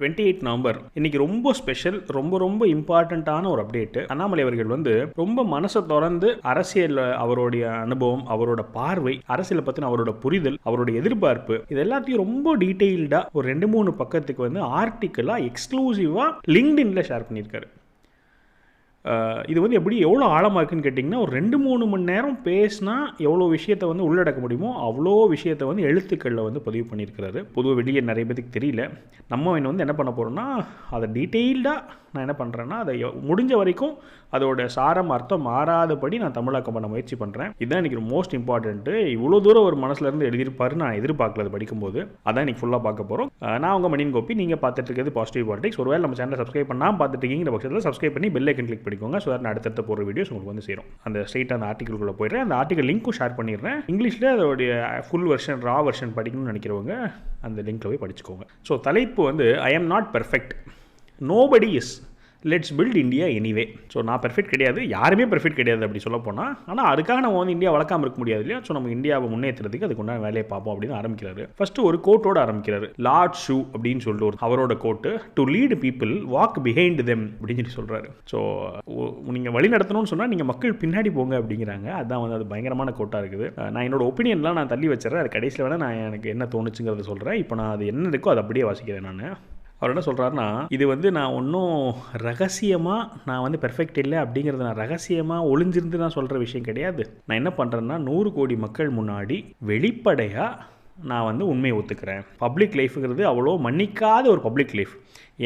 Twenty eight November. இன்னைக்கு ரொம்ப special ரொம்ப ரொம்ப இம்பார்ட்டண்ட்டான ஒரு அப்டேட் அண்ணாமலை அவர்கள் வந்து ரொம்ப மனசை திறந்து அரசியல் அவருடைய அனுபவம் அவரோட பார்வை அரசியலை பற்றின அவரோட புரிதல் அவரோட எதிர்பார்ப்பு இது எல்லாத்தையும் ரொம்ப டீட்டெயில்டாக ஒரு ரெண்டு மூணு பக்கத்துக்கு வந்து ஆர்டிக்கலாக எக்ஸ்க்ளூசிவாக லிங்க்டின்ல ஷேர் பண்ணியிருக்காரு. இது வந்து எப்படி எவ்வளோ ஆழமாக இருக்குன்னு கேட்டிங்கன்னா ஒரு ரெண்டு மூணு மணி நேரம் பேசினா எவ்வளோ விஷயத்தை வந்து உள்ளடக்க முடியுமோ அவ்வளோ விஷயத்தை வந்து எழுத்துக்களில் வந்து பதிவு பண்ணியிருக்கிறாரு. பொதுவாக வெளியே நிறைய பேருக்கு தெரியல. நம்ம என்ன வந்து என்ன பண்ண போகிறோம்னா அதை டீட்டெயில்டாக நான் என்ன பண்ணுறேன்னா அதை முடிஞ்ச வரைக்கும் அதோட சாரம் அர்த்தம் மாறாதபடி நான் தமிழாக்கம் பண்ண முயற்சி பண்ணுறேன் இதுதான் எனக்கு மோஸ்ட் இம்பார்ட்டன்ட்டு இவ்வளோ தூரம் ஒரு மனசுலேருந்து எழுதியிருப்பாரு நான் எதிர்பார்க்கல அது படிக்கும்போது. அதான் இன்றைக்கி ஃபுல்லாக பார்க்க போகிறோம் நான் உங்கள் மணியன் கோப்பி நீங்கள் பார்த்துட்டு இருக்கிறது பாசிட்டிவ் பாலிடிக்ஸ் ஒருவேளை நம்ம சேனலை சப்ஸ்கிரைப் பண்ணால் பார்த்துட்டு இருக்கீங்கிற பட்சத்தில் சப்ஸ்கிரைப் பண்ணி பெல் ஐக்கன் கிளிக் பண்ணிக்கோங்க. ஸோ நான் அடுத்தடுத்த போகிற வீடியோஸ் உங்களுக்கு வந்து சேரும். அந்த ஸ்ட்ரெயிட் அந்த ஆர்டிக்கலுக்குள்ளே போயிடுறேன். அந்த ஆர்டிக்கல் லிங்க்கும் ஷேர் பண்ணிடுறேன். இங்கிலீஷில் அதோடைய ஃபுல் வெர்ஷன் ரா வெர்ஷன் படிக்கணும்னு நினைக்கிறவங்க அந்த லிங்க்கில் போய் படிச்சுக்கோங்க. ஸோ தலைப்பு வந்து I am not perfect nobody is let's build India anyway so நான் பெர்ஃபெக்ட் கிடையாது. யாருமே பெர்ஃபெக்ட் கிடையாது அப்படி சொல்ல போனால் ஆனால் அதுக்காக நம்ம வந்து இந்தியா வளர்க்காம இருக்க முடியாது இல்லையா? ஸோ நம்ம இந்தியாவை முன்னேற்றுறதுக்கு அதுக்கு உண்டான வேலையை பார்ப்போம் அப்படின்னு ஆரம்பிக்கிறாரு. ஃபர்ஸ்ட் ஒரு கோட்டோட ஆரம்பிக்கிறாரு. லார்ட் ஷூ அப்படின்னு சொல்லிட்டு ஒரு அவரோட quote to lead people walk behind them அப்படின்னு சொல்லி சொல்கிறாரு ஸோ நீங்கள் வழி நடத்தணும்னு சொன்னால் நீங்கள் மக்கள் பின்னாடி போங்க அப்படிங்கிறாங்க. அதுதான் வந்து அது பயங்கரமான கோட்டாக இருக்குது. நான் என்னோட ஒப்பீனியன்லாம் நான் தள்ளி வச்சிடறேன். அது கடைசியில் வேணால் நான் எனக்கு என்ன தோணுச்சுங்கிறத சொல்கிறேன் இப்போ நான் அது என்ன இருக்கோ அதை அப்படியே வாசிக்கிறேன் நான். அவர் என்ன சொல்கிறாருன்னா இது வந்து நான் ஒன்றும் ரகசியமாக நான் வந்து பெர்ஃபெக்ட் இல்லை அப்படிங்கிறத நான் ரகசியமாக ஒளிஞ்சிருந்து நான் சொல்கிற விஷயம் கிடையாது. நான் என்ன பண்ணுறேன்னா நூறு கோடி மக்கள் முன்னாடி வெளிப்படையாக நான் வந்து உண்மையை ஒத்துக்கிறேன். பப்ளிக் லைஃப்புங்கிறது அவ்வளோ மன்னிக்காத ஒரு பப்ளிக் லைஃப்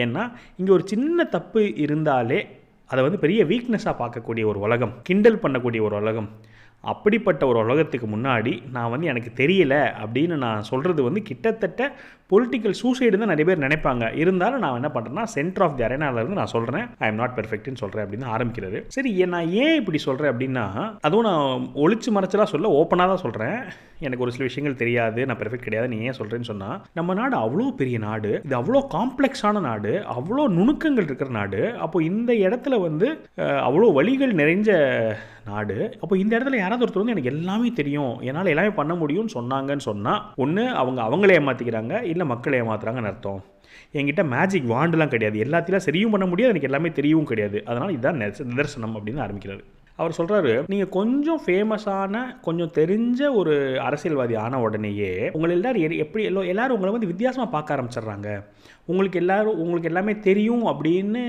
ஏன்னா இங்கே ஒரு சின்ன தப்பு இருந்தாலே அதை வந்து பெரிய வீக்னஸாக பார்க்கக்கூடிய ஒரு உலகம் கிண்டல் பண்ணக்கூடிய ஒரு உலகம் அப்படிப்பட்ட ஒரு உலகத்துக்கு முன்னாடி நான் வந்து எனக்கு தெரியல அப்படின்னு நான் சொல்கிறது வந்து கிட்டத்தட்ட பொலிட்டிக்கல் சூசைடு தான் நிறைய பேர் நினைப்பாங்க. இருந்தாலும் நான் என்ன பண்ணுறேன்னா சென்டர் ஆஃப் தி இருந்து நான் சொல்கிறேன் ஐ எம் நாட் பெர்ஃபெக்ட்னு சொல்கிறேன் அப்படின்னு ஆரம்பிக்கிறது சரி நான் ஏன் இப்படி சொல்கிறேன் அப்படின்னா அதுவும் நான் ஒழிச்சு மறைச்சலாக சொல்ல ஓப்பனாக தான் சொல்கிறேன் எனக்கு ஒரு சில விஷயங்கள் தெரியாது. நான் பெர்ஃபெக்ட் கிடையாது. நீ ஏன் சொல்கிறேன்னு சொன்னால் நம்ம நாடு அவ்வளோ பெரிய நாடு இது அவ்வளோ காம்ப்ளெக்ஸான நாடு அவ்வளோ நுணுக்கங்கள் இருக்கிற நாடு அப்போ இந்த இடத்துல வந்து அவ்வளோ வழிகள் நிறைஞ்ச நாடு அப்போ இந்த இடத்துல யாராவது ஒருத்தர் வந்து எனக்கு எல்லாமே தெரியும். என்னால் எல்லாமே பண்ண முடியும்னு சொன்னாங்கன்னு சொன்னால் ஒன்று அவங்க அவங்களே ஏமாற்றிக்கிறாங்க இல்லை மக்களை ஏமாத்துறாங்கன்னு அர்த்தம். என்கிட்ட மேஜிக் வாண்டுலாம் கிடையாது. எல்லாத்தையும் சரியும் பண்ண முடியாது எனக்கு எல்லாமே தெரியவும் கிடையாது. அதனால் இதுதான் நிதர்சனம் அப்படின்னு ஆரம்பிக்கிறாரு. அவர் சொல்கிறாரு நீங்கள் கொஞ்சம் ஃபேமஸான கொஞ்சம் தெரிஞ்ச ஒரு அரசியல்வாதி ஆன உடனேயே உங்களை எல்லாரும் எப்படி எல்லோ எல்லாரும் உங்களை வந்து வித்தியாசமாக பார்க்க ஆரம்பிச்சிடுறாங்க. உங்களுக்கு எல்லாரும் உங்களுக்கு எல்லாமே தெரியும் அப்படின்னு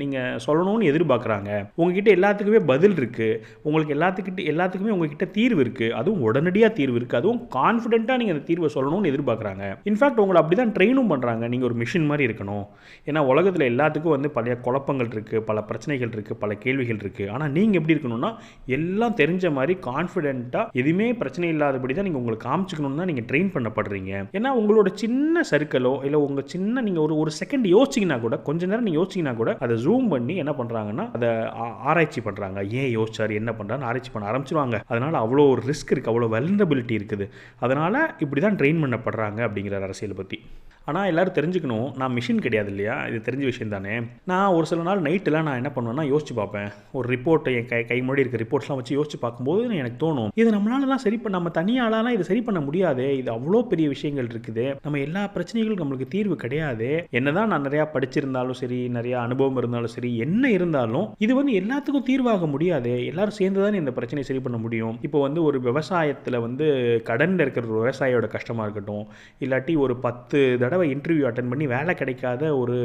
நீங்கள் சொல்லணும்னு எதிர்பார்க்குறாங்க. உங்ககிட்ட எல்லாத்துக்குமே பதில் இருக்குது உங்களுக்கு எல்லாத்துக்கிட்ட எல்லாத்துக்குமே உங்ககிட்ட தீர்வு இருக்குது அதுவும் உடனடியாக தீர்வு இருக்குது அதுவும் கான்ஃபிடென்ட்டாக நீங்கள் அந்த தீர்வை சொல்லணும்னு எதிர்பார்க்குறாங்க. இன்ஃபேக்ட் உங்களை அப்படி தான் ட்ரெயினும் பண்ணுறாங்க நீங்கள் ஒரு மிஷின் மாதிரி இருக்கணும். ஏன்னா உலகத்தில் எல்லாத்துக்கும் வந்து பழைய குழப்பங்கள் இருக்குது பல பிரச்சனைகள் இருக்குது பல கேள்விகள் இருக்குது ஆனால் நீங்கள் எப்படி இருக்கணும்னா எல்லாம் தெரிஞ்ச மாதிரி கான்ஃபிடென்ட்டாக எதுவுமே பிரச்சனை இல்லாதபடி தான் நீங்கள் உங்களுக்கு காமிச்சிக்கணும்னு தான் நீங்கள் ட்ரெயின் பண்ணப்படுறீங்க. ஏன்னா உங்களோட சின்ன சர்க்கிளோ இல்லை உங்கள் சின்ன நீங்கள் ஒரு ஒரு செகண்ட் யோசிச்சிங்கன்னா கூட கொஞ்ச நேரம் நீங்கள் யோசிச்சிங்கன்னா கூட அதை ஜூம் பண்ணி என்ன பண்ணுறாங்கன்னா அதை ஆ- ஆராய்ச்சி பண்ணுறாங்க ஏன் யோசிச்சார் என்ன பண்ணுறான்னு ஆராய்ச்சி பண்ண ஆரம்பிச்சிருவாங்க. அதனால் அவ்வளோ ஒரு ரிஸ்க் இருக்குது அவ்வளோ வெல்னபிலிட்டி இருக்குது. அதனால் இப்படி தான் ட்ரெயின் பண்ணப்படுறாங்க அப்படிங்கிற அரசியலை பற்றி ஆனால் எல்லோரும் தெரிஞ்சுக்கணும் நான் மிஷின் கிடையாது இல்லையா? இது தெரிஞ்ச விஷயம் தானே. நான் ஒரு சில நாள் நைட்டெல்லாம் நான் என்ன பண்ணுவேன்னா யோசிச்சு பார்ப்பேன். ஒரு ரிப்போர்ட்டை என் கை கை முன்னாடி இருக்க ரிப்போர்ட்ஸ்லாம் வச்சு யோசிச்சு பார்க்கும்போது எனக்கு தோணும் இது நம்மளாலலாம் சரி பண்ண நம்ம தனியாலாம் இது சரி பண்ண முடியாது. இது அவ்வளோ பெரிய விஷயங்கள் இருக்குது. நம்ம எல்லா பிரச்சனைகளும் நம்மளுக்கு தீர்வு கிடையாது. என்னதான் நான் நிறையா படிச்சிருந்தாலும் சரி நிறையா அனுபவம் இருந்தாலும் சரி என்ன இருந்தாலும் இது வந்து எல்லாத்துக்கும் தீர்வாக முடியாது. எல்லாரும் சேர்ந்து தானே இந்த பிரச்சனையை சரி பண்ண முடியும். இப்போ வந்து ஒரு விவசாயத்தில் வந்து கடனில் இருக்கிற ஒரு விவசாயியோட கஷ்டமாக இருக்கட்டும். இல்லாட்டி ஒரு பத்து தடவை இன்டர்வியூ அட்டன் பண்ணி வேலை கிடைக்காத ஒரு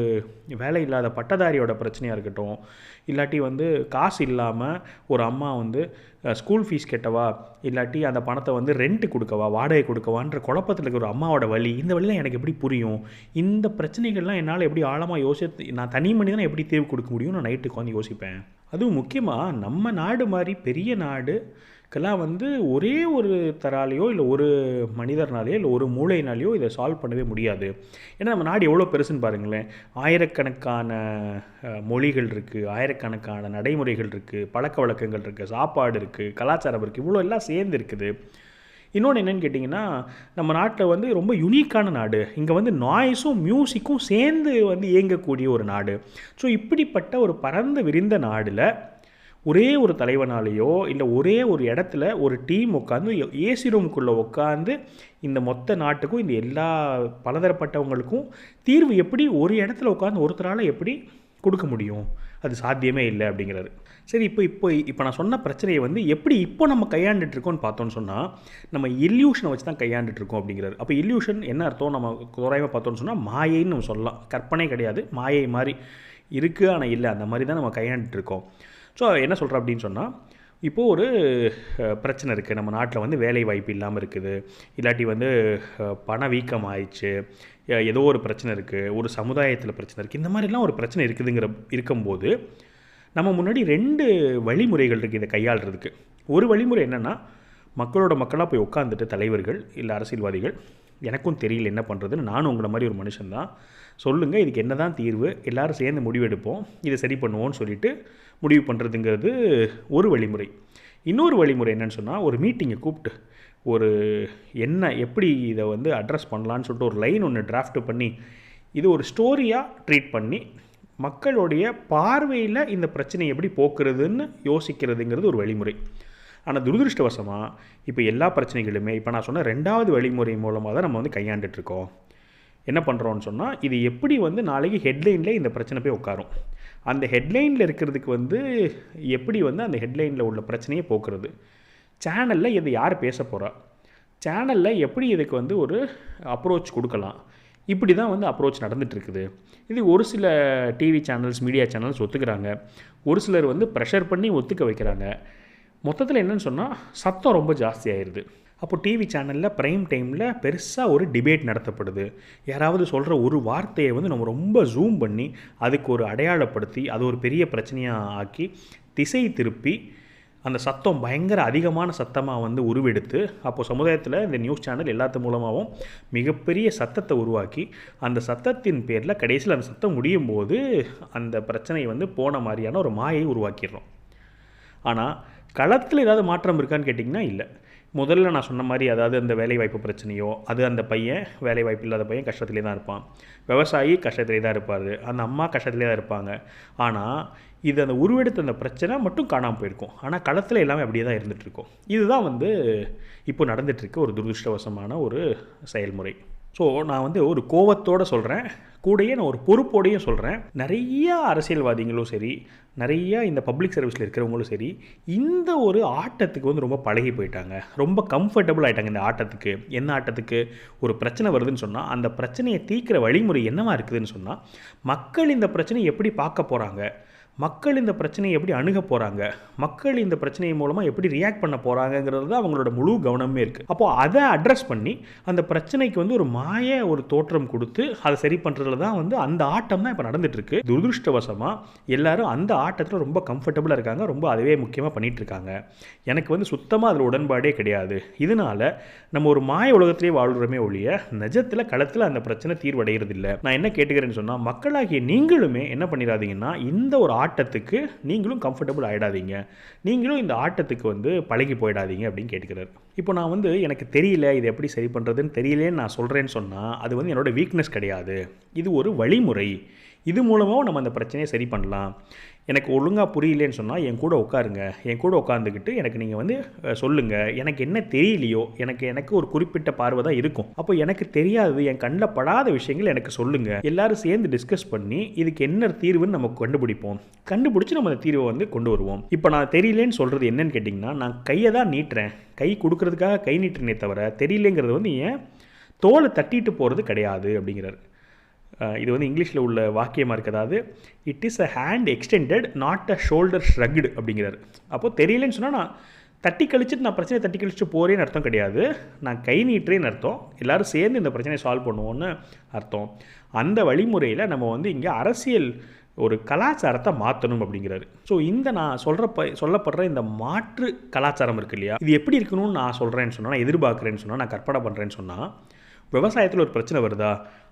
வேலை இல்லாத பட்டதாரியோட பிரச்சனையாக இருக்கட்டும் இல்லாட்டி வந்து காசு இல்லாமல் ஒரு அம்மா வந்து ஸ்கூல் ஃபீஸ் கெட்டவா இல்லாட்டி அந்த பணத்தை வந்து ரெண்ட் கொடுக்கவா வாடகை கொடுக்கவான்ற குழப்பத்தில் இருக்கிற ஒரு அம்மாவோட வழி இந்த வழிலாம் எனக்கு எப்படி புரியும்? இந்த பிரச்சனைகள்லாம் என்னால் எப்படி ஆழமாக யோசித்து நான் தனி மனிதனை எப்படி தீர்வு கொடுக்க முடியும் நான் நைட்டுக்கு வந்து யோசிப்பேன். அதுவும் முக்கியமாக நம்ம நாடு மாதிரி பெரிய நாடு இதுக்கெல்லாம் வந்து ஒரே ஒரு தராலையோ இல்லை ஒரு மனிதர்னாலேயோ இல்லை ஒரு மூளைனாலேயோ இதை சால்வ் பண்ணவே முடியாது. ஏன்னா நம்ம நாடு எவ்வளோ பெருசுன்னு பாருங்களேன். ஆயிரக்கணக்கான மொழிகள் இருக்குது ஆயிரக்கணக்கான நடைமுறைகள் இருக்குது பழக்க வழக்கங்கள் இருக்குது சாப்பாடு இருக்குது கலாச்சாரம் இருக்குது இவ்வளோ எல்லாம் சேர்ந்து இருக்குது. இன்னொன்று என்னென்னு கேட்டிங்கன்னா நம்ம நாட்டில் வந்து ரொம்ப யுனிக்கான நாடு. இங்கே வந்து நாய்ஸும் மியூசிக்கும் சேர்ந்து வந்து இயங்கக்கூடிய ஒரு நாடு. ஸோ இப்படிப்பட்ட ஒரு பரந்த விரிந்த நாடில் ஒரே ஒரு தலைவனாலேயோ இல்லை ஒரே ஒரு இடத்துல ஒரு டீம் உட்காந்து ஏசி ரூமுக்குள்ளே உட்காந்து இந்த மொத்த நாட்டுக்கும் இந்த எல்லா பலதரப்பட்டவங்களுக்கும் தீர்வு எப்படி ஒரு இடத்துல உட்காந்து ஒருத்தரால் எப்படி கொடுக்க முடியும்? அது சாத்தியமே இல்லை அப்படிங்கிறாரு. சரி இப்போ இப்போ இப்போ நான் சொன்ன பிரச்சனையை வந்து எப்படி இப்போ நம்ம கையாண்டுட்டு இருக்கோம்னு பார்த்தோன்னு சொன்னால் நம்ம இல்யூஷனை வச்சு தான் கையாண்டுட்ருக்கோம் அப்படிங்கிறாரு. அப்போ இல்யூஷன் என்ன அர்த்தம்? நம்ம தோராயமாக பார்த்தோன்னு சொன்னால் மாயைன்னு நம்ம சொல்லலாம். கற்பனை கிடையாது. மாயை மாதிரி இருக்குது ஆனால் இல்லை. அந்த மாதிரி தான் நம்ம கையாண்டுட்டு இருக்கோம். ஸோ என்ன சொல்கிறேன் அப்படின்னு சொன்னால் இப்போது ஒரு பிரச்சனை இருக்குது நம்ம நாட்டில் வந்து வேலை வாய்ப்பு இல்லாமல் இருக்குது. இல்லாட்டி வந்து பண வீக்கம் ஆயிடுச்சு. ஏதோ ஒரு பிரச்சனை இருக்குது ஒரு சமுதாயத்தில் பிரச்சனை இருக்குது இந்த மாதிரிலாம் ஒரு பிரச்சனை இருக்குதுங்கிற இருக்கும்போது நம்ம முன்னாடி ரெண்டு வழிமுறைகள் இருக்குது இதை கையாளுறதுக்கு. ஒரு வழிமுறை என்னென்னா மக்களோட மக்களாக போய் உட்காந்துட்டு தலைவர்கள் இல்லை அரசியல்வாதிகள் எனக்கும் தெரியல என்ன பண்ணுறதுன்னு நானும் உங்களை மாதிரி ஒரு மனுஷன் தான் சொல்லுங்கள் இதுக்கு என்ன தான் தீர்வு? எல்லோரும் சேர்ந்து முடிவெடுப்போம். இதை சரி பண்ணுவோம்னு சொல்லிட்டு முடிவு பண்ணுறதுங்கிறது ஒரு வழிமுறை. இன்னொரு வழிமுறை என்னென்னு சொன்னால் ஒரு மீட்டிங்கை கூப்பிட்டு ஒரு என்ன எப்படி இதை வந்து அட்ரஸ் பண்ணலான்னு சொல்லிட்டு ஒரு லைன் ஒன்று டிராஃப்ட் பண்ணி இது ஒரு ஸ்டோரியாக ட்ரீட் பண்ணி மக்களுடைய பார்வையில் இந்த பிரச்சனையை எப்படி போக்குறதுன்னு யோசிக்கிறதுங்கிறது ஒரு வழிமுறை. ஆனால் துரதிருஷ்டவசமாக இப்போ எல்லா பிரச்சனைகளுமே இப்போ நான் சொன்ன ரெண்டாவது வழிமுறை மூலமாக தான் நம்ம வந்து கையாண்டுட்ருக்கோம் என்ன பண்ணுறோம்னு சொன்னால் இது எப்படி வந்து நாளைக்கு ஹெட்லைனில் இந்த பிரச்சனை போய் உட்காரும். அந்த ஹெட்லைனில் இருக்கிறதுக்கு வந்து எப்படி வந்து அந்த ஹெட்லைனில் உள்ள பிரச்சனையை போக்குறது? சேனலில் இது யார் பேச போகிறா சேனலில் எப்படி இதுக்கு வந்து ஒரு அப்ரோச் கொடுக்கலாம்? இப்படி தான் வந்து அப்ரோச் நடந்துகிட்ருக்குது இது ஒரு சில டிவி சேனல்ஸ் மீடியா சேனல்ஸ் ஒத்துக்கிறாங்க. ஒரு சிலர் வந்து ப்ரெஷர் பண்ணி ஒத்துக்க வைக்கிறாங்க. மொத்தத்தில் என்னன்னு சொன்னால் சத்தம் ரொம்ப ஜாஸ்தி அப்போ டிவி சேனலில் ப்ரைம் டைமில் பெருசாக ஒரு டிபேட் நடத்தப்படுது. யாராவது சொல்கிற ஒரு வார்த்தையை வந்து நம்ம ரொம்ப ஜூம் பண்ணி அதுக்கு ஒரு அடையாளப்படுத்தி அது ஒரு பெரிய பிரச்சனையாக ஆக்கி திசை திருப்பி அந்த சத்தம் பயங்கர அதிகமான சத்தமாக வந்து உருவெடுத்து அப்போது சமுதாயத்தில் இந்த நியூஸ் சேனல் எல்லாத்து மூலமாகவும் மிகப்பெரிய சத்தத்தை உருவாக்கி அந்த சத்தத்தின் பேரில் கடைசியில் அந்த சத்தம் முடியும் போது அந்த பிரச்சனை வந்து போன மாதிரியான ஒரு மாயை உருவாக்கிடுறோம். ஆனால் களத்தில் ஏதாவது மாற்றம் இருக்கான்னு கேட்டிங்கன்னா இல்லை. முதல்ல நான் சொன்ன மாதிரி அதாவது அந்த வேலைவாய்ப்பு பிரச்சனையோ அது அந்த பையன் வேலைவாய்ப்பு இல்லாத பையன் கஷ்டத்திலே தான் இருப்பான். விவசாயி கஷ்டத்திலே தான் இருப்பார். அந்த அம்மா கஷ்டத்திலே தான் இருப்பாங்க. ஆனால் இது அந்த உருவெடுத்த அந்த பிரச்சனை மட்டும் காணாமல் போயிருக்கும். ஆனால் களத்தில் எல்லாமே அப்படியே தான் இருந்துகிட்ருக்கும் இதுதான் வந்து இப்போ நடந்துகிட்ருக்க ஒரு துரதிருஷ்டவசமான ஒரு செயல்முறை. ஸோ நான் வந்து ஒரு கோவத்தோடு சொல்கிறேன் கூடயே நான் ஒரு பொறுப்போடையும் சொல்கிறேன் நிறையா அரசியல்வாதிகளும் சரி நிறையா இந்த பப்ளிக் சர்வீஸில் இருக்கிறவங்களும் சரி இந்த ஒரு ஆட்டத்துக்கு வந்து ரொம்ப பழகி போயிட்டாங்க. ரொம்ப கம்ஃபர்டபுள் ஆயிட்டாங்க இந்த ஆட்டத்துக்கு. என்ன ஆட்டத்துக்கு? ஒரு பிரச்சனை வருதுன்னு சொன்னால் அந்த பிரச்சனையை தீர்க்கிற வழிமுறை என்னவா இருக்குதுன்னு சொன்னால் மக்கள் இந்த பிரச்சனையை எப்படி பார்க்க போகிறாங்க மக்கள் இந்த பிரச்சனையை எப்படி அணுக போகிறாங்க மக்கள் இந்த பிரச்சனை மூலமாக எப்படி ரியாக்ட் பண்ண போகிறாங்கங்கிறது தான் அவங்களோட முழு கவனமே இருக்குது அப்போது அதை அட்ரஸ் பண்ணி அந்த பிரச்சனைக்கு வந்து ஒரு மாய ஒரு தோற்றம் கொடுத்து அதை சரி பண்ணுறதுல தான் வந்து அந்த ஆட்டம் தான் இப்போ நடந்துகிட்ருக்கு துரதிருஷ்டவசமாக எல்லாரும் அந்த ஆட்டத்தில் ரொம்ப கம்ஃபர்டபுளாக இருக்காங்க ரொம்ப அதுவே முக்கியமாக பண்ணிகிட்ருக்காங்க எனக்கு வந்து சுத்தமாக அதில் உடன்பாடே கிடையாது. இதனால் நம்ம ஒரு மாய உலகத்திலே வாழ்கிறோமே ஒழிய நிஜத்தில் களத்தில் அந்த பிரச்சனை தீர்வடைகிறது இல்லை நான் என்ன கேட்டுக்கிறேன்னு சொன்னால் மக்களாகிய நீங்களுமே என்ன பண்ணிடாதீங்கன்னா இந்த ஒரு ஆட்டத்துக்கு நீங்களும் கம்ஃபர்டபுள் ஆகிடாதீங்க நீங்களும் இந்த ஆட்டத்துக்கு வந்து பழகி போயிடாதீங்க அப்படின்னு கேட்டுக்கிறாரு. இப்போ நான் வந்து எனக்கு தெரியல இது எப்படி சரி பண்ணுறதுன்னு தெரியலேன்னு நான் சொல்கிறேன்னு சொன்னால் அது வந்து என்னோட வீக்னஸ் கிடையாது. இது ஒரு வழிமுறை. இது மூலமாகவும் நம்ம அந்த பிரச்சனையை சரி பண்ணலாம். எனக்கு ஒழுங்காக புரியலேன்னு சொன்னால் என் கூட உட்காருங்க. என் கூட உட்காந்துக்கிட்டு எனக்கு நீங்கள் வந்து சொல்லுங்கள் எனக்கு என்ன தெரியலையோ எனக்கு எனக்கு ஒரு குறிப்பிட்ட பார்வை தான் இருக்கும். அப்போ எனக்கு தெரியாதது என் கண்ணில் படாத விஷயங்கள் எனக்கு சொல்லுங்கள் எல்லாரும் சேர்ந்து டிஸ்கஸ் பண்ணி இதுக்கு என்ன தீர்வுன்னு நம்ம கண்டுபிடிப்போம். கண்டுபிடிச்சி நம்ம அந்த தீர்வை வந்து கொண்டு வருவோம். இப்போ நான் தெரியலேன்னு சொல்கிறது என்னன்னு கேட்டிங்கன்னா நான் கையை தான் நீட்டுறேன். கை கொடுக்கறதுக்காக கை நீட்டுறேனே தவிர தெரியலேங்கிறது வந்து ஏன் தோலை தட்டிட்டு போகிறது கிடையாது அப்படிங்கிறாரு. இது வந்து இங்கிலீஷில் உள்ள வாக்கியமாக இருக்குது. அதாவது it is a hand extended not a shoulder shrugged அப்படிங்கிறாரு. அப்போது தெரியலன்னு சொன்னால் நான் தட்டி கழிச்சுட்டு நான் பிரச்சனையை தட்டி கழிச்சுட்டு போகிறேன்னு அர்த்தம் கிடையாது. நான் கை நீட்டுறேன்னு அர்த்தம். எல்லாரும் சேர்ந்து இந்த பிரச்சனையை சால்வ் பண்ணுவோன்னு அர்த்தம். அந்த வழிமுறையில் நம்ம வந்து இங்கே அரசியல் ஒரு கலாச்சாரத்தை மாற்றணும் அப்படிங்கிறாரு. ஸோ இந்த நான் சொல்கிற ப சொல்லப்படுற இந்த மாற்று கலாச்சாரம் இருக்கு இல்லையா? இது எப்படி இருக்கணும்னு நான் சொல்கிறேன்னு சொன்னால் நான் எதிர்பார்க்குறேன்னு சொன்னால் நான் கற்பனை பண்ணுறேன்னு சொன்னால் விவசாயத்தில் ஒரு பிரச்சனை வருதா?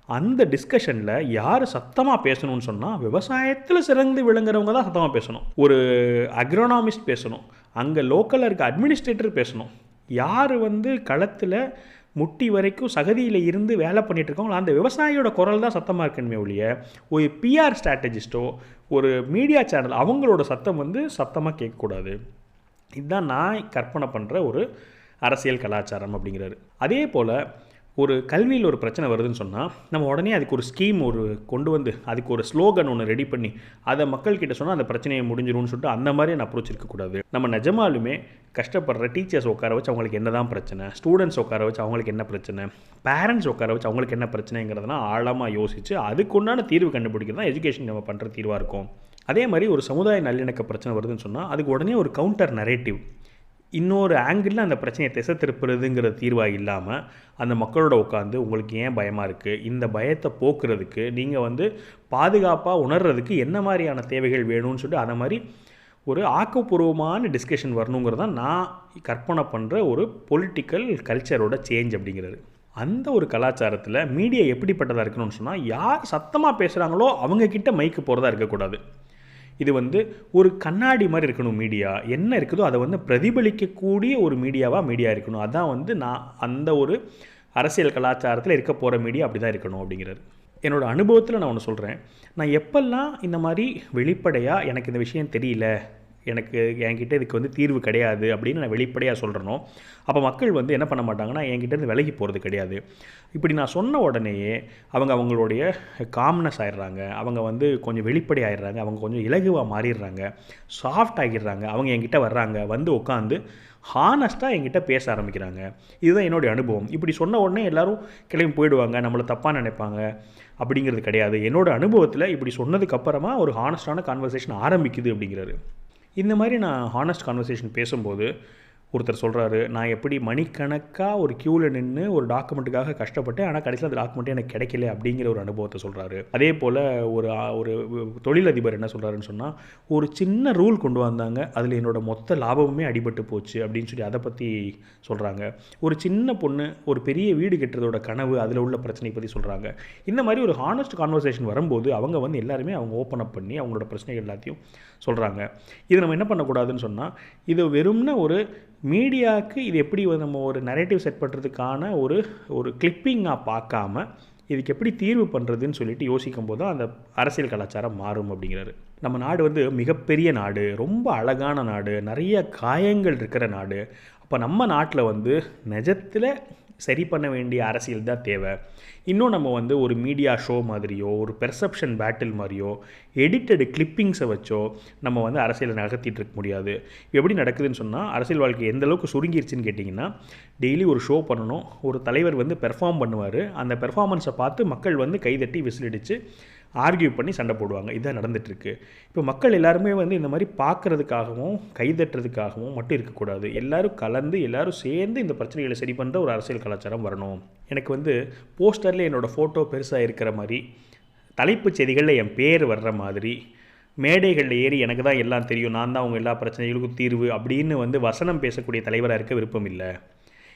அந்த டிஸ்கஷனில் யார் சத்தமாக பேசணும்னு சொன்னால் விவசாயத்தில் சிறந்து விளங்குறவங்க தான் சத்தமாக பேசணும். ஒரு அக்ரோனாமிஸ்ட் பேசணும். அங்கே லோக்கலில் இருக்க அட்மினிஸ்ட்ரேட்டர் பேசணும். யார் வந்து களத்தில் முட்டி வரைக்கும் சகதியில் இருந்து வேலை பண்ணிட்டு இருக்கவங்க அந்த விவசாயியோட குரல் தான் சத்தமாக இருக்கணுமே ஒழிய ஒரு பிஆர் ஸ்ட்ராட்டஜிஸ்ட்டோ ஒரு மீடியா சேனல் அவங்களோட சத்தம் வந்து சத்தமாக கேட்கக்கூடாது. இதுதான் நான் கற்பனை பண்ணுற ஒரு அரசியல் கலாச்சாரம் அப்படிங்கிறாரு. அதே போல் ஒரு கல்வியில் ஒரு பிரச்சனை வருதுன்னு சொன்னால் நம்ம உடனே அதுக்கு ஒரு ஸ்கீம் ஒரு கொண்டு வந்து அதுக்கு ஒரு ஸ்லோகன் ஒன்று ரெடி பண்ணி அதை மக்கள்கிட்ட சொன்னால் அந்த பிரச்சனையை முடிஞ்சிரும்னு சொல்லிட்டு அந்த மாதிரி நான் அப்ரோச் இருக்கக்கூடாது நம்ம நிஜமாலுமே கஷ்டப்படுற டீச்சர்ஸ் உட்கார வச்சு அவங்களுக்கு என்ன தான் பிரச்சனை? ஸ்டூடெண்ட்ஸ் உட்கார வச்சு அவங்களுக்கு என்ன பிரச்சனை? பேரண்ட்ஸ் உட்கார வச்சு அவங்களுக்கு என்ன பிரச்சனைங்கிறதுனா ஆழமாக யோசித்து அதுக்குண்டான தீர்வு கண்டுபிடிக்கிறது தான் எஜுகேஷன் நம்ம பண்ணுற தீர்வாக இருக்கும். அதே மாதிரி ஒரு சமுதாய நல்லிணக்க பிரச்சனை வருதுன்னு சொன்னால் அதுக்கு உடனே ஒரு கவுண்டர் நரேட்டிவ் இன்னொரு ஆங்கிளில் அந்த பிரச்சனையை திசை திருப்புறதுங்கிற தீர்வாக இல்லாமல் அந்த மக்களோட உட்காந்து உங்களுக்கு ஏன் பயமாக இருக்குது இந்த பயத்தை போக்குறதுக்கு நீங்கள் வந்து பாதுகாப்பாக உணர்றதுக்கு என்ன மாதிரியான தேவைகள் வேணும்னு சொல்லிட்டு அந்த மாதிரி ஒரு ஆக்கப்பூர்வமான டிஸ்கஷன் வரணுங்கிறது தான் நான் கற்பனை பண்ணுற ஒரு பொலிட்டிக்கல் கல்ச்சரோட சேஞ்ச் அப்படிங்கிறது. அந்த ஒரு கலாச்சாரத்தில் மீடியா எப்படிப்பட்டதாக இருக்கணும்னு சொன்னால் யார் சத்தமாக பேசுகிறாங்களோ அவங்கக்கிட்ட மைக்கு போகிறதா இருக்கக்கூடாது. இது வந்து ஒரு கண்ணாடி மாதிரி இருக்கணும் மீடியா என்ன இருக்குதோ அதை வந்து பிரதிபலிக்கக்கூடிய ஒரு மீடியாவாக மீடியா இருக்கணும். அதான் வந்து நான் அந்த ஒரு அரசியல் கலாச்சாரத்தில் இருக்க போகிற மீடியா அப்படி தான் இருக்கணும் அப்படிங்கிறது என்னோடய அனுபவத்தில் நான் ஒன்று சொல்கிறேன் நான் எப்பெல்லாம் இந்த மாதிரி வெளிப்படையாக எனக்கு இந்த விஷயம் தெரியல எனக்கு என்கிட்ட இதுக்கு வந்து தீர்வு கிடையாது அப்படின்னு நான் வெளிப்படையாக சொல்கிறனோ அப்போ மக்கள் வந்து என்ன பண்ண மாட்டாங்கன்னா என்கிட்ட இருந்து விலகி போகிறது கிடையாது. இப்படி நான் சொன்ன உடனேயே அவங்க அவங்களுடைய காம்னஸ் ஆயிடுறாங்க. அவங்க வந்து கொஞ்சம் வெளிப்படை ஆயிடுறாங்க. அவங்க கொஞ்சம் இலகுவாக மாறிடுறாங்க. சாஃப்ட் ஆகிடுறாங்க. அவங்க என்கிட்ட வர்றாங்க. வந்து உட்காந்து ஹானஸ்ட்டாக என்கிட்ட பேச ஆரம்பிக்கிறாங்க. இதுதான் என்னுடைய அனுபவம். இப்படி சொன்ன உடனே எல்லாரும் கிளம்பி போயிடுவாங்க. நம்மளை தப்பாக நினைப்பாங்க. அப்படிங்கிறது கிடையாது. என்னோடய அனுபவத்தில் இப்படி சொன்னதுக்கப்புறமா ஒரு ஹானஸ்டான கான்வர்சேஷன் ஆரம்பிக்குது அப்படிங்கிறாரு. இந்த மாதிரி நான் ஹானஸ்ட் கான்வர்சேஷன் பேசும்போது ஒருத்தர் சொல்கிறாரு நான் எப்படி மணிக்கணக்காக ஒரு க்யூவில் நின்று ஒரு டாக்குமெண்ட்டுக்காக கஷ்டப்பட்டேன் ஆனால் கடைசியில் அந்த டாக்குமெண்ட்டே எனக்கு கிடைக்கல அப்படிங்கிற ஒரு அனுபவத்தை சொல்கிறாரு அதே போல் ஒரு ஒரு தொழிலதிபர் என்ன சொல்கிறாருன்னு சொன்னால் ஒரு சின்ன ரூல் கொண்டு வந்தாங்க அதில் என்னோட மொத்த லாபமுமே அடிபட்டு போச்சு அப்படின்னு சொல்லி அதை பற்றி சொல்கிறாங்க ஒரு சின்ன பொண்ணு ஒரு பெரிய வீடு கட்டுறதோட கனவு அதில் உள்ள பிரச்சனை பற்றி சொல்கிறாங்க இந்த மாதிரி ஒரு ஹானஸ்ட் கான்வர்சேஷன் வரும்போது அவங்க வந்து எல்லாருமே அவங்க ஓப்பன் அப் பண்ணி அவங்களோட பிரச்சனைகள் எல்லாத்தையும் சொல்கிறாங்க இது நம்ம என்ன பண்ணக்கூடாதுன்னு சொன்னால் இது வெறும்னா ஒரு மீடியாவுக்கு இது எப்படி நம்ம ஒரு நரேட்டிவ் செட் பண்ணுறதுக்கான ஒரு ஒரு கிளிப்பிங்காக பார்க்காம இதுக்கு எப்படி தீர்வு பண்ணுறதுன்னு சொல்லிட்டு யோசிக்கும் போது தான் அந்த அரசியல் கலாச்சாரம் மாறும் அப்படிங்கிறாரு. நம்ம நாடு வந்து மிகப்பெரிய நாடு ரொம்ப அழகான நாடு நிறைய காயங்கள் இருக்கிற நாடு. அப்போ நம்ம நாட்டில் வந்து நிஜத்தில் சரி பண்ண வேண்டிய அரசியல் தான் தேவை. இன்னும் நம்ம வந்து ஒரு மீடியா ஷோ மாதிரியோ ஒரு பெர்செப்ஷன் பேட்டில் மாதிரியோ எடிட்டடு கிளிப்பிங்ஸை வச்சோ நம்ம வந்து அரசியலை நகர்த்திட்டு இருக்க முடியாது. எப்படி நடக்குதுன்னு சொன்னால் அரசியல் வாழ்க்கை எந்த அளவுக்கு சுருங்கிருச்சுன்னு கேட்டிங்கன்னா டெய்லி ஒரு ஷோ பண்ணணும். ஒரு தலைவர் வந்து பெர்ஃபார்ம் பண்ணுவார். அந்த பெர்ஃபார்மன்ஸை பார்த்து மக்கள் வந்து கைதட்டி விசிலடித்து ஆர்கியூ பண்ணி சண்டை போடுவாங்க. இதுதான் நடந்துகிட்ருக்கு இப்போ மக்கள் எல்லாருமே வந்து இந்த மாதிரி பார்க்குறதுக்காகவும் கைதட்டுறதுக்காகவும் மட்டும் இருக்கக்கூடாது. எல்லோரும் கலந்து எல்லோரும் சேர்ந்து இந்த பிரச்சனைகளை சரி பண்ணுற ஒரு அரசியல் கலாச்சாரம் வரணும். எனக்கு வந்து போஸ்டரில் என்னோடய ஃபோட்டோ பெருசாக இருக்கிற மாதிரி தலைப்புச் செய்திகளில் என் பேர் வர்ற மாதிரி மேடைகளில் ஏறி எனக்கு தான் எல்லாம் தெரியும். நான் தான் அவங்க எல்லா பிரச்சனைகளுக்கும் தீர்வு அப்படின்னு வந்து வசனம் பேசக்கூடிய தலைவராக இருக்க விருப்பம் இல்லை.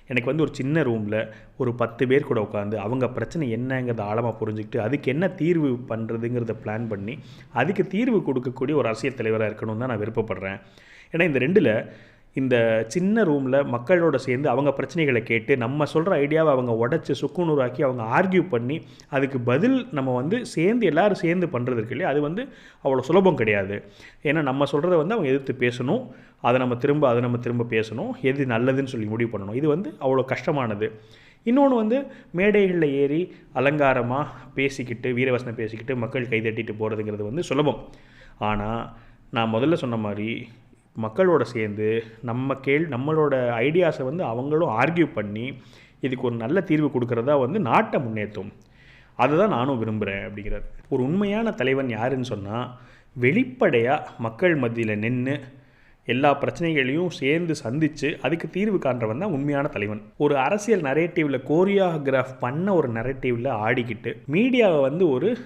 எனக்கு வந்து ஒரு சின்ன ரூமில் ஒரு பத்து பேர் கூட உட்காந்து அவங்க பிரச்சனை என்னங்கிறத ஆழமாக புரிஞ்சுக்கிட்டு அதுக்கு என்ன தீர்வு பண்ணுறதுங்கிறத பிளான் பண்ணி அதுக்கு தீர்வு கொடுக்கக்கூடிய ஒரு அரசியல் தலைவராக இருக்கணும்னு தான் நான் விருப்பப்படுறேன். ஏன்னா இந்த ரெண்டில் இந்த சின்ன ரூமில் மக்களோட சேர்ந்து அவங்க பிரச்சனைகளை கேட்டு நம்ம சொல்கிற ஐடியாவை அவங்க உடச்சி சுக்குநூறாக்கி அவங்க ஆர்கியூ பண்ணி அதுக்கு பதில் நம்ம வந்து சேர்ந்து எல்லோரும் சேர்ந்து பண்ணுறது இருக்கு இல்லையா? அது வந்து அவ்வளோ சுலபம் கிடையாது. ஏன்னா நம்ம சொல்கிறத வந்து அவங்க எதிர்த்து பேசணும். அதை நம்ம திரும்ப அதை நம்ம திரும்ப பேசணும். எது நல்லதுன்னு சொல்லி முடிவு பண்ணணும். இது வந்து அவ்வளோ கஷ்டமானது. இன்னொன்று வந்து மேடைகளில் ஏறி அலங்காரமாக பேசிக்கிட்டு வீரவசனம் பேசிக்கிட்டு மக்கள் கைதட்டிட்டு போகிறதுங்கிறது வந்து சுலபம். ஆனால் நான் முதல்ல சொன்ன மாதிரி மக்களோட சேர்ந்து நம்ம கேள் நம்மளோட ஐடியாஸை வந்து அவங்களும் ஆர்கியூ பண்ணி இதுக்கு ஒரு நல்ல தீர்வு கொடுக்குறதா வந்து நாட்டை முன்னேற்றும் அதுதான் நானும் விரும்புகிறேன் அப்படிங்கிறார். ஒரு உண்மையான தலைவன் யாருன்னு சொன்னால் வெளிப்படையாக மக்கள் மத்தியில் நின்று எல்லா பிரச்சனைகளையும் சேர்ந்து சந்தித்து அதுக்கு தீர்வு காண்றவன் தான் உண்மையான தலைவன். ஒரு அரசியல் நரேட்டிவில் கோரியோகிராஃப் பண்ண ஒரு நரேட்டிவில் ஆடிக்கிட்டு மீடியாவை வந்து ஒரு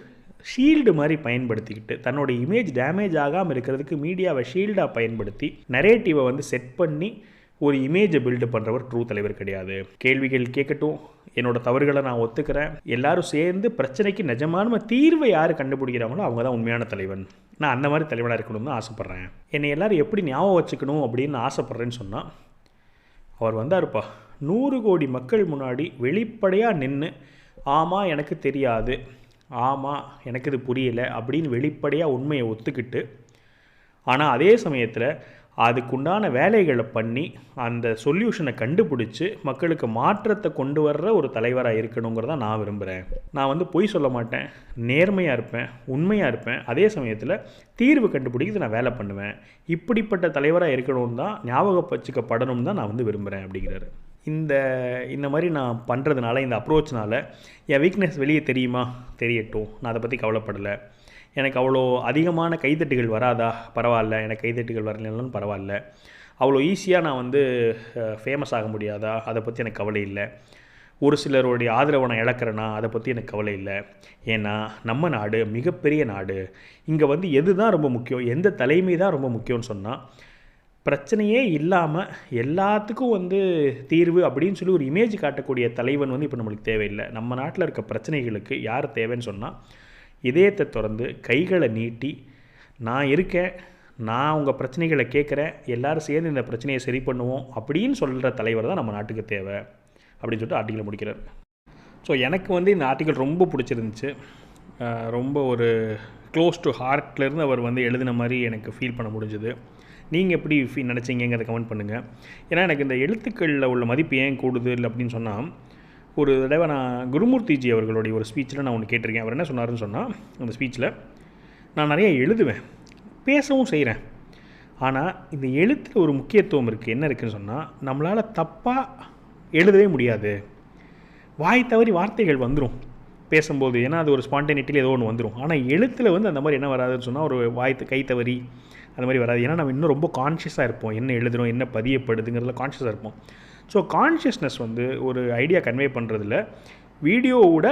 ஷீல்டு மாதிரி பயன்படுத்திக்கிட்டு தன்னோட இமேஜ் டேமேஜ் ஆகாமல் இருக்கிறதுக்கு மீடியாவை ஷீல்டாக பயன்படுத்தி நரேட்டிவை வந்து செட் பண்ணி ஒரு இமேஜை பில்டு பண்ணுறவர் ட்ரூ தலைவர் கிடையாது. கேள்விகள் கேட்கட்டும். என்னோட தவறுகளை நான் ஒத்துக்கிறேன். எல்லாரும் சேர்ந்து பிரச்சனைக்கு நிஜமான தீர்வை யார் கண்டுபிடிக்கிறாங்களோ அவங்க தான் உண்மையான தலைவன். நான் அந்த மாதிரி தலைவனாக இருக்கணும்னு ஆசைப்பட்றேன். என்னை எல்லோரும் எப்படி ஞாபகம் வச்சுக்கணும் அப்படின்னு ஆசைப்பட்றேன்னு சொன்னால் அவர் வந்தாருப்பா. நூறு கோடி மக்கள் முன்னாடி வெளிப்படையாக நின்று ஆமாம் எனக்கு தெரியாது. ஆமாம் எனக்கு இது புரியலை அப்படின்னு வெளிப்படையாக உண்மையை ஒத்துக்கிட்டு ஆனால் அதே சமயத்தில் அதுக்குண்டான வேலைகளை பண்ணி அந்த சொல்யூஷனை கண்டுபிடிச்சி மக்களுக்கு மாற்றத்தை கொண்டு வர்ற ஒரு தலைவராக இருக்கணுங்கிறத நான் விரும்புகிறேன் நான் வந்து பொய் சொல்ல மாட்டேன். நேர்மையாக இருப்பேன் உண்மையாக இருப்பேன். அதே சமயத்தில் தீர்வு கண்டுபிடிக்கிறது நான் வேலை பண்ணுவேன். இப்படிப்பட்ட தலைவராக இருக்கணும்னு தான் ஞாபகம் வச்சுக்கப்படணும் தான் நான் வந்து விரும்புகிறேன் அப்படிங்கிறாரு. இந்த இந்த மாதிரி நான் பண்ணுறதுனால இந்த அப்ரோச்னால் என் வீக்னஸ் வெளியே தெரியுமா? தெரியட்டும். நான் அதை பற்றி கவலைப்படலை. எனக்கு அவ்வளோ அதிகமான கைத்தட்டுகள் வராதா? பரவாயில்ல. எனக்கு கைத்தட்டுகள் வரலனாலும் பரவாயில்ல. அவ்வளோ ஈஸியாக நான் வந்து ஃபேமஸ் ஆக முடியாதா? அதை பற்றி எனக்கு கவலை இல்லை. ஒரு சிலருடைய ஆதரவை நான் இழக்கிறேன்னா அதை பற்றி எனக்கு கவலை இல்லை. ஏன்னா நம்ம நாடு மிகப்பெரிய நாடு. இங்கே வந்து எது தான் ரொம்ப முக்கியம்? எந்த தலைமை தான் ரொம்ப முக்கியம்னு சொன்னால் பிரச்சனையே இல்லாமல் எல்லாத்துக்கும் வந்து தீர்வு அப்படின்னு சொல்லி ஒரு இமேஜ் காட்டக்கூடிய தலைவன் வந்து இப்போ நம்மளுக்கு தேவையில்லை. நம்ம நாட்டில் இருக்க பிரச்சனைகளுக்கு யார் தேவைன்னு சொன்னால் இதயத்தை திறந்து கைகளை நீட்டி நான் இருக்கேன் நான் உங்கள் பிரச்சனைகளை கேட்குறேன் எல்லோரும் சேர்ந்து இந்த பிரச்சனையை சரி பண்ணுவோம் அப்படின்னு சொல்கிற தலைவர் தான் நம்ம நாட்டுக்கு தேவை அப்படின்னு சொல்லிட்டு ஆர்டிக்கலை முடிக்கிறார். ஸோ எனக்கு வந்து இந்த ஆர்டிக்கல் ரொம்ப பிடிச்சிருந்துச்சு. ரொம்ப ஒரு க்ளோஸ் டு ஹார்ட்லேருந்து அவர் வந்து எழுதின மாதிரி எனக்கு ஃபீல் பண்ண முடிஞ்சுது. நீங்கள் எப்படி ஃபீ நினச்சிங்கிறத கமெண்ட் பண்ணுங்கள் ஏன்னா எனக்கு இந்த எழுத்துக்களில் உள்ள மதிப்பு ஏன் கூடுது இல்லை அப்படின்னு சொன்னால் ஒரு தடவை நான் குருமூர்த்திஜி அவர்களுடைய ஒரு ஸ்பீச்சில் நான் ஒன்று கேட்டிருக்கேன். அவர் என்ன சொன்னார்னு சொன்னால் அந்த ஸ்பீச்சில் நான் நிறைய எழுதுவேன் பேசவும் செய்கிறேன் ஆனால் இந்த எழுத்தில் ஒரு முக்கியத்துவம் இருக்குது என்ன இருக்குதுன்னு சொன்னால் நம்மளால் தப்பாக எழுதவே முடியாது. வாய் தவறி வார்த்தைகள் வந்துடும் பேசும்போது ஏன்னா அது ஒரு ஸ்பான்டேனிட்டியில் ஏதோ ஒன்று வந்துடும் ஆனால் எழுத்தில் வந்து அந்த மாதிரி என்ன வராதுன்னு சொன்னால் ஒரு வாய் கை தவறி அது மாதிரி வராது. ஏன்னா நம்ம இன்னும் ரொம்ப கான்ஷியஸாக இருப்போம். என்ன எழுதுகிறோம் என்ன பதியப்படுதுங்கிறதுல கான்ஷியஸாக இருப்போம். ஸோ கான்ஷியஸ்னஸ் வந்து ஒரு ஐடியா கன்வே பண்ணுறதுல வீடியோவோட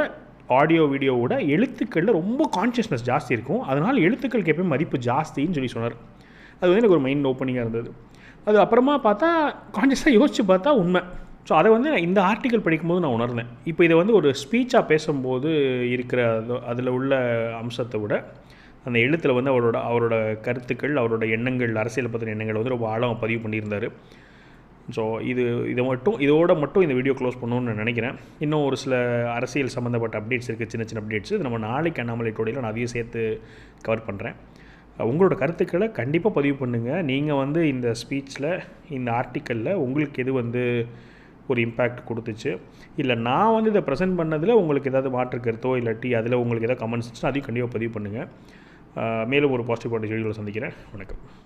ஆடியோ வீடியோவோட எழுத்துக்களில் ரொம்ப கான்ஷியஸ்னஸ் ஜாஸ்தி இருக்கும். அதனால் எழுத்துக்களுக்கு எப்பயும் மதிப்பு ஜாஸ்தின்னு சொல்லி சொன்னார். அது வந்து எனக்கு ஒரு மைண்ட் ஓப்பனிங்காக இருந்தது. அது அப்புறமா பார்த்தா கான்ஷியஸாக யோசித்து பார்த்தா உண்மை. ஸோ அதை வந்து இந்த ஆர்டிக்கல் படிக்கும்போது நான் உணர்ந்தேன். இப்போ இதை வந்து ஒரு ஸ்பீச்சாக பேசும்போது இருக்கிற அதில் உள்ள அம்சத்தை விட அந்த எழுத்தில் வந்து அவரோட அவரோட கருத்துக்கள் அவரோட எண்ணங்கள் அரசியல் பற்றின எண்ணங்கள் வந்து ரொம்ப ஆழமாக பதிவு பண்ணியிருந்தார். ஸோ இது இதை மட்டும் இதோட மட்டும் இந்த வீடியோ க்ளோஸ் பண்ணணும்னு நான் நினைக்கிறேன். இன்னும் ஒரு சில அரசியல் சம்மந்தப்பட்ட அப்டேட்ஸ் இருக்குது சின்ன சின்ன அப்டேட்ஸ் இது நம்ம நாளைக்கு அண்ணாமலை டோடையில் நான் அதையும் சேர்த்து கவர் பண்ணுறேன் உங்களோட கருத்துக்களை கண்டிப்பாக பதிவு பண்ணுங்கள் நீங்கள் வந்து இந்த ஸ்பீச்சில் இந்த ஆர்டிக்கலில் உங்களுக்கு எது வந்து ஒரு இம்பேக்ட் கொடுத்துச்சு? இல்லை நான் வந்து இதை ப்ரெசென்ட் பண்ணதில் உங்களுக்கு ஏதாவது மாற்று கருத்தோ இல்லாட்டி அதில் உங்களுக்கு ஏதாவது கமெண்ட்ஸ் அதையும் கண்டிப்பாக பதிவு பண்ணுங்கள் மேலும் ஒரு பாசிட்டிவ் பாட்டி செய்திகளை சந்திக்கிறேன். வணக்கம்.